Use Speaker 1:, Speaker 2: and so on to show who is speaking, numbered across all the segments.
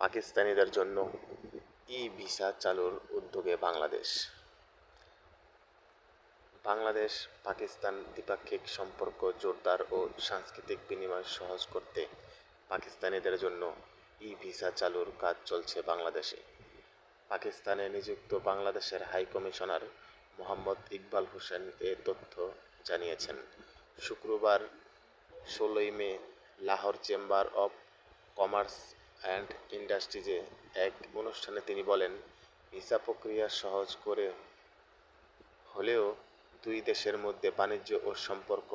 Speaker 1: পাকিস্তানিদের জন্য ই ভিসা চালুর উদ্যোগে বাংলাদেশ। বাংলাদেশ পাকিস্তান দ্বিপাক্ষিক সম্পর্ক জোরদার ও সাংস্কৃতিক বিনিময় সহজ করতে পাকিস্তানিদের জন্য ই ভিসা চালুর কাজ চলছে বাংলাদেশে। পাকিস্তানে নিযুক্ত বাংলাদেশের হাই কমিশনার মোহাম্মদ ইকবাল হোসেন এ তথ্য জানিয়েছেন। শুক্রবার ষোলোই May Lahore chamber of commerce and ইন্ডাস্ট্রিজে এক অনুষ্ঠানে তিনি বলেন, ভিসা প্রক্রিয়া সহজ করে হলেও দুই দেশের মধ্যে বাণিজ্য ও সম্পর্ক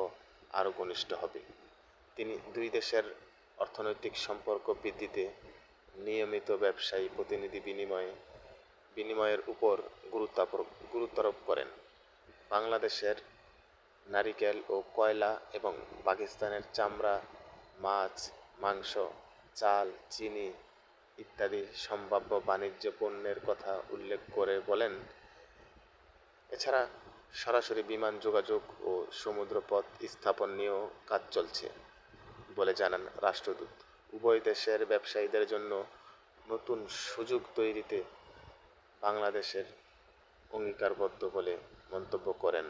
Speaker 1: আরও ঘনিষ্ঠ হবে। তিনি দুই দেশের অর্থনৈতিক সম্পর্ক বৃদ্ধিতে নিয়মিত ব্যবসায়ী প্রতিনিধি বিনিময়ে, বিনিময়ের উপর গুরুত্বারোপ গুরুত্বারোপ করেন। বাংলাদেশের নারিকেল ও কয়লা এবং পাকিস্তানের চামড়া, মাছ, মাংস চাল, চিনি ইত্যাদি সম্ভাব্য বাণিজ্য পণ্যের কথা উল্লেখ করে বলেন। এছাড়া সরাসরি বিমান যোগাযোগ ও সমুদ্রপথ স্থাপন নিয়েও কাজ চলছে বলে জানান রাষ্ট্রদূত। উভয় দেশের ব্যবসায়ীদের জন্য নতুন সুযোগ তৈরিতে বাংলাদেশের অঙ্গীকারবদ্ধ বলে মন্তব্য করেন।